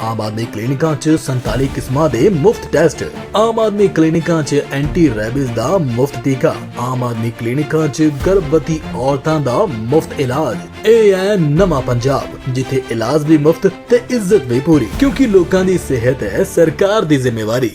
ਆਮ ਆਦਮੀ ਕਲੀਨਿਕਾਂ 'ਚ 47 ਕਿਸਮਾਂ ਦੇ ਮੁਫਤ ਟੈਸਟ। ਆਮ ਆਦਮੀ ਕਲੀਨਿਕਾਂ 'ਚ ਐਂਟੀ ਰੈਬਿਸ ਦਾ ਮੁਫਤ ਟੀਕਾ। ਆਮ ਆਦਮੀ ਕਲੀਨਿਕਾਂ 'ਚ ਗਰਭਵਤੀ ਔਰਤਾਂ ਦਾ ਮੁਫਤ ਇਲਾਜ। ਇਹ ਹੈ ਨਵਾਂ ਪੰਜਾਬ, ਜਿੱਥੇ ਇਲਾਜ ਵੀ ਮੁਫਤ ਤੇ ਇੱਜ਼ਤ ਵੀ ਪੂਰੀ, ਕਿਉਂਕਿ ਲੋਕਾਂ ਦੀ ਸਿਹਤ ਹੈ ਸਰਕਾਰ ਦੀ ਜ਼ਿੰਮੇਵਾਰੀ।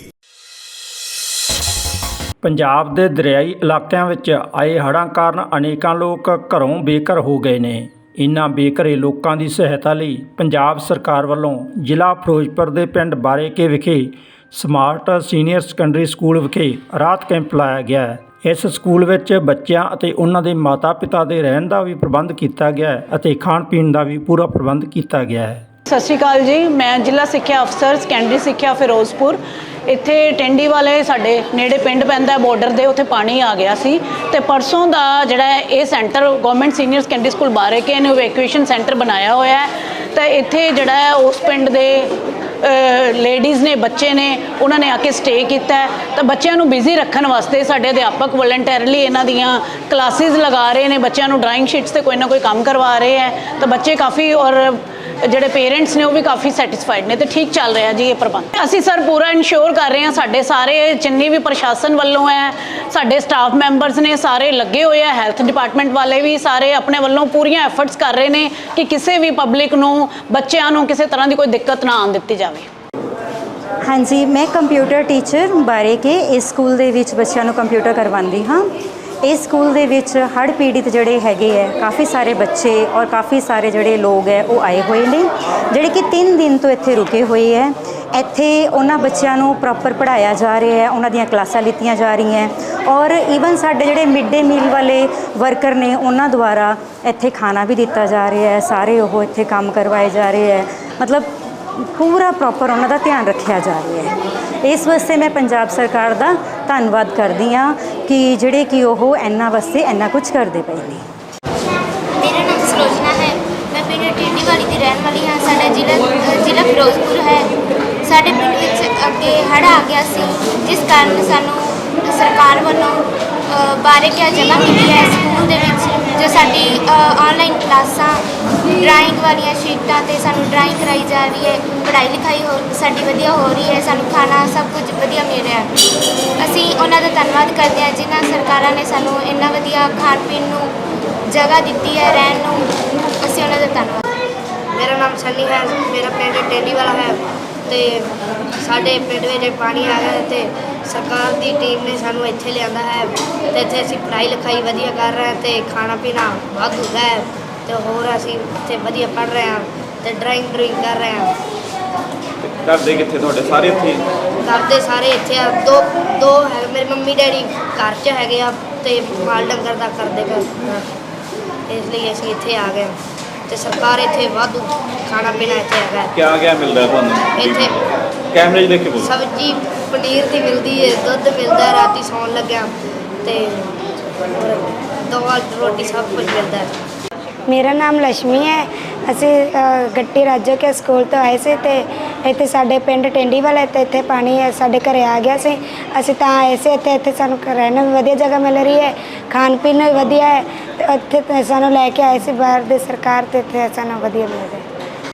ਪੰਜਾਬ ਦੇ ਦਰਿਆਈ ਇਲਾਕਿਆਂ ਵਿੱਚ ਆਏ ਹੜ੍ਹਾਂ ਕਾਰਨ ਅਨੇਕਾਂ ਲੋਕ ਘਰੋਂ ਬੇਘਰ ਹੋ ਗਏ ਨੇ। ਇਨ੍ਹਾਂ ਬੇਘਰੇ ਲੋਕਾਂ ਦੀ ਸਹਾਇਤਾ ਲਈ ਪੰਜਾਬ ਸਰਕਾਰ ਵੱਲੋਂ ਜ਼ਿਲ੍ਹਾ ਫਿਰੋਜ਼ਪੁਰ ਦੇ ਪਿੰਡ ਬਾਰੇਕੇ ਵਿਖੇ ਸਮਾਰਟ ਸੀਨੀਅਰ ਸੈਕੰਡਰੀ ਸਕੂਲ ਵਿਖੇ ਰਾਹਤ ਕੈਂਪ ਲਾਇਆ ਗਿਆ ਹੈ। ਇਸ ਸਕੂਲ ਵਿੱਚ ਬੱਚਿਆਂ ਅਤੇ ਉਹਨਾਂ ਦੇ ਮਾਤਾ-ਪਿਤਾ ਦੇ ਰਹਿਣ ਦਾ ਵੀ ਪ੍ਰਬੰਧ ਕੀਤਾ ਗਿਆ ਹੈ ਅਤੇ ਖਾਣ ਪੀਣ ਦਾ ਵੀ ਪੂਰਾ ਪ੍ਰਬੰਧ ਕੀਤਾ ਗਿਆ ਹੈ। ਸਤਿ ਸ਼੍ਰੀ ਅਕਾਲ ਜੀ। ਮੈਂ ਜ਼ਿਲ੍ਹਾ ਸਿੱਖਿਆ ਅਫਸਰ ਸੈਕੰਡਰੀ ਸਿੱਖਿਆ ਫਿਰੋਜ਼ਪੁਰ। ਇੱਥੇ ਟੈਂਡੀ ਵਾਲੇ ਸਾਡੇ ਨੇੜੇ ਪਿੰਡ ਪੈਂਦਾ ਬਾਰਡਰ ਦੇ, ਉੱਥੇ ਪਾਣੀ ਆ ਗਿਆ ਸੀ। ਤੇ ਪਰਸੋਂ ਦਾ ਜਿਹੜਾ ਇਹ centre government senior secondary school ਬਾਰੇ ਕੇ ਨੇ ਇਵੈਕੂਏਸ਼ਨ ਸੈਂਟਰ ਬਣਾਇਆ ਹੋਇਆ ਹੈ। ਤਾਂ ਇੱਥੇ ਜਿਹੜਾ ਉਸ ਪਿੰਡ ਦੇ ਲੇਡੀਜ਼ ਨੇ, ਬੱਚੇ ਨੇ, ਉਹਨਾਂ ਨੇ ਆ ਕੇ ਸਟੇ ਕੀਤਾ ਤਾਂ ਬੱਚਿਆਂ ਨੂੰ ਬਿਜ਼ੀ ਰੱਖਣ ਵਾਸਤੇ ਸਾਡੇ ਅਧਿਆਪਕ ਵਲੰਟੀਅਰਲੀ ਇਹਨਾਂ ਦੀਆਂ ਕਲਾਸਿਸ ਲਗਾ ਰਹੇ ਨੇ। ਬੱਚਿਆਂ ਨੂੰ ਡਰਾਇੰਗ ਸ਼ੀਟਸ ਤੇ ਕੋਈ ਨਾ ਕੋਈ ਕੰਮ ਕਰਵਾ ਰਹੇ ਹੈ। ਤਾਂ ਬੱਚੇ ਕਾਫੀ ਔਰ ਜਿਹੜੇ ਪੇਰੈਂਟਸ ਨੇ ਉਹ ਵੀ ਕਾਫੀ ਸੈਟੀਸਫਾਈਡ ਨੇ ਤੇ ਠੀਕ ਚੱਲ ਰਿਹਾ ਜੀ ਇਹ ਪ੍ਰਬੰਧ। ਅਸੀਂ ਸਰ ਪੂਰਾ ਇਨਸ਼ੋਰ ਕਰ ਰਹੇ ਹਾਂ ਸਾਡੇ ਸਾਰੇ ਜਿੰਨੀ ਵੀ ਪ੍ਰਸ਼ਾਸਨ ਵੱਲੋਂ ਹੈ, ਸਾਡੇ ਸਟਾਫ ਮੈਂਬਰਸ ਨੇ ਸਾਰੇ ਲੱਗੇ ਹੋਏ ਆ ਹੈਲਥ ਡਿਪਾਰਟਮੈਂਟ ਵਾਲੇ ਵੀ ਸਾਰੇ ਆਪਣੇ ਵੱਲੋਂ ਪੂਰੀਆਂ ਐਫਰਟਸ ਕਰ ਰਹੇ ਨੇ ਕਿ ਕਿਸੇ ਵੀ ਪਬਲਿਕ ਨੂੰ, ਬੱਚਿਆਂ ਨੂੰ ਕਿਸੇ ਤਰ੍ਹਾਂ ਦੀ ਕੋਈ ਦਿੱਕਤ ਨਾ ਆਉਣ ਦਿੱਤੀ ਜਾਵੇ। ਹਾਂਜੀ, ਮੈਂ ਕੰਪਿਊਟਰ ਟੀਚਰ ਬਾਰੇ ਕੇ ਇਸ ਸਕੂਲ ਦੇ ਵਿੱਚ ਬੱਚਿਆਂ ਨੂੰ ਕੰਪਿਊਟਰ ਕਰਵਾਉਂਦੀ ਹਾਂ। ਇਸ ਸਕੂਲ ਦੇ ਵਿੱਚ ਹੜ੍ਹ ਪੀੜਿਤ ਜਿਹੜੇ ਹੈਗੇ ਹੈ ਕਾਫੀ ਸਾਰੇ ਬੱਚੇ ਔਰ ਕਾਫੀ ਸਾਰੇ ਜਿਹੜੇ ਲੋਕ ਹੈ ਉਹ ਆਏ ਹੋਏ ਨੇ, ਜਿਹੜੇ ਕਿ 3 ਦਿਨ ਤੋਂ ਇੱਥੇ ਰੁਕੇ ਹੋਏ ਹੈ ਇੱਥੇ ਉਹਨਾਂ ਬੱਚਿਆਂ ਨੂੰ ਪ੍ਰੋਪਰ ਪੜ੍ਹਾਇਆ ਜਾ ਰਿਹਾ ਹੈ, ਉਹਨਾਂ ਦੀਆਂ ਕਲਾਸਾਂ ਲਿੱਤੀਆਂ ਜਾ ਰਹੀਆਂ ਔਰ ਈਵਨ ਸਾਡੇ ਜਿਹੜੇ ਮਿਡ ਡੇ ਮੀਲ ਵਾਲੇ ਵਰਕਰ ਨੇ, ਉਹਨਾਂ ਦੁਆਰਾ ਇੱਥੇ ਖਾਣਾ ਵੀ ਦਿੱਤਾ ਜਾ ਰਿਹਾ ਹੈ, ਸਾਰੇ ਉਹ ਇੱਥੇ ਕੰਮ ਕਰਵਾਏ ਜਾ ਰਹੇ ਹੈ। ਮਤਲਬ ਪੂਰਾ ਪ੍ਰੋਪਰ ਉਹਨਾਂ ਦਾ ਧਿਆਨ ਰੱਖਿਆ ਜਾ ਰਿਹਾ ਹੈ। ਇਸ ਵਾਸਤੇ ਮੈਂ ਪੰਜਾਬ ਸਰਕਾਰ ਦਾ ਧੰਨਵਾਦ ਕਰਦੀ ਹਾਂ ਕਿ ਜਿਹੜੇ ਕਿ ਉਹ ਇੰਨਾ ਵਾਸਤੇ ਇੰਨਾ ਕੁਝ ਕਰਦੇ ਪਏ ਨੇ। ਮੇਰਾ ਨਾਮ ਸਲੋਚਨਾ ਹੈ। ਮੈਂ ਪਿੰਡ ਟਿੰਡੀ ਵਾਲੀ ਦੀ ਰਹਿਣ ਵਾਲੀ ਹਾਂ। ਸਾਡਾ ਜ਼ਿਲ੍ਹਾ ਜ਼ਿਲ੍ਹਾ ਫਿਰੋਜ਼ਪੁਰ ਹੈ। ਸਾਡੇ ਪਿੰਡ ਵਿੱਚ ਅੱਗੇ ਹੜ੍ਹ ਆ ਗਿਆ ਸੀ ਜਿਸ ਕਾਰਨ ਸਾਨੂੰ ਸਰਕਾਰ ਵੱਲੋਂ ਅ, ਬਾਰੇ ਕਿਆ ਜਗ੍ਹਾ ਮਿਲੀ ਹੈ ਸਕੂਲ ਜੋ ਸਾਡੀ ਆਨਲਾਈਨ ਕਲਾਸਾਂ ਡਰਾਇੰਗ ਵਾਲੀਆਂ ਸ਼ੀਟਾਂ ਤੇ ਸਾਨੂੰ ਡਰਾਇੰਗ ਕਰਾਈ ਜਾ ਰਹੀ ਹੈ, ਪੜ੍ਹਾਈ ਲਿਖਾਈ ਹੋ, ਸਾਡੀ ਵਧੀਆ ਹੋ ਰਹੀ ਹੈ, ਸਾਨੂੰ ਖਾਣਾ ਸਭ ਕੁਝ ਵਧੀਆ ਮਿਲ ਰਿਹਾ। ਅਸੀਂ ਉਹਨਾਂ ਦਾ ਧੰਨਵਾਦ ਕਰਦੇ ਹਾਂ, ਜਿਨ੍ਹਾਂ ਸਰਕਾਰਾਂ ਨੇ ਸਾਨੂੰ ਇੰਨਾ ਵਧੀਆ ਖਾਣ ਪੀਣ ਨੂੰ ਜਗ੍ਹਾ ਦਿੱਤੀ ਹੈ, ਰਹਿਣ ਨੂੰ, ਅਸੀਂ ਉਹਨਾਂ ਦਾ ਧੰਨਵਾਦ ਮੇਰਾ ਨਾਮ ਸਨੀ ਹੈ ਮੇਰਾ ਪਿੰਡ ਟੇਲੀ ਵਾਲਾ ਹੈ ਤੇ ਸਾਡੇ ਪਿੰਡ ਵਿੱਚ ਪਾਣੀ ਆ ਗਿਆ ਤੇ ਸਰਕਾਰ ਦੀ ਟੀਮ ਨੇ ਸਾਨੂੰ ਇੱਥੇ ਲਿਆਂਦਾ ਹੈ ਤੇ ਇੱਥੇ ਅਸੀਂ ਪੜ੍ਹਾਈ ਲਿਖਾਈ ਵਧੀਆ ਕਰ ਰਹੇ ਹਾਂ ਤੇ ਖਾਣਾ ਪੀਣਾ ਵਾਧੂ ਹੈ ਤੇ ਹੋਰ ਅਸੀਂ ਇੱਥੇ ਵਧੀਆ ਪੜ੍ਹ ਰਹੇ ਹਾਂ ਤੇ ਡਰਾਇੰਗ ਡਰੂਇੰਗ ਕਰ ਰਹੇ ਹਾਂ। ਘਰ ਦੇ ਕਿੱਥੇ ਤੁਹਾਡੇ? ਸਾਰੇ ਇੱਥੇ ਘਰ ਦੇ ਸਾਰੇ ਇੱਥੇ ਆ। ਦੋ ਦੋ ਹੈ ਮੇਰੇ ਮੰਮੀ ਡੈਡੀ ਘਰ 'ਚ ਹੈਗੇ ਆ ਤੇ ਮਾਲ ਡੰਗਰ ਦਾ ਕਰਦੇ ਪਏ ਇਸ ਲਈ ਅਸੀਂ ਇੱਥੇ ਆ ਗਏ ਤੇ ਸਰਕਾਰ ਇੱਥੇ ਵਾਧੂ ਖਾਣਾ ਪੀਣਾ ਇੱਥੇ ਹੈਗਾ ਕਿਆ ਕਿਆ ਮਿਲਦਾ ਤੁਹਾਨੂੰ? ਇੱਥੇ ਕੈਮਰੇ 'ਚ ਦੇਖ ਕੇ ਬੋਲੋ। ਸਬਜ਼ੀ ਪਨੀਰ ਦੀ ਮਿਲਦੀ ਹੈ ਦੁੱਧ ਮਿਲਦਾ ਹੈ ਰਾਤੀ ਸੌਣ ਲੱਗਿਆ ਤੇ ਹੋਰ ਰੋਟੀ ਸਭ ਕੁਝ ਮਿਲਦਾ ਹੈ। ਮੇਰਾ ਨਾਮ ਲక్ష్ਮੀ ਹੈ। ਅਸੀਂ ਅ, ਗੱਟੀ ਰਾਜੋ ਕੇ ਸਕੂਲ ਤੋਂ ਆਏ ਸੀ ਤੇ ਇੱਥੇ ਸਾਡੇ ਪਿੰਡ ਟੈਂਡੀ ਵਾਲਾ ਤੇ ਇੱਥੇ ਪਾਣੀ ਹੈ ਸਾਡੇ ਘਰੇ ਆ ਗਿਆ ਸੀ। ਅਸੀਂ ਤਾਂ ਆਏ ਸੀ ਇੱਥੇ ਇੱਥੇ ਸਾਨੂੰ ਰਹਿਣ ਨੂੰ ਵੀ ਵਧੀਆ ਜਗ੍ਹਾ ਮਿਲ ਰਹੀ ਹੈ ਖਾਣ ਪੀਣ ਨੂੰ ਵੀ ਵਧੀਆ ਹੈ। ਇੱਥੇ ਤੇ ਸਾਨੂੰ ਲੈ ਕੇ ਆਏ ਸੀ ਬਾਹਰ ਦੇ ਸਰਕਾਰ ਤੇ ਇੱਥੇ ਸਾਨੂੰ ਵਧੀਆ ਮਿਲ। ਰਿਹਾ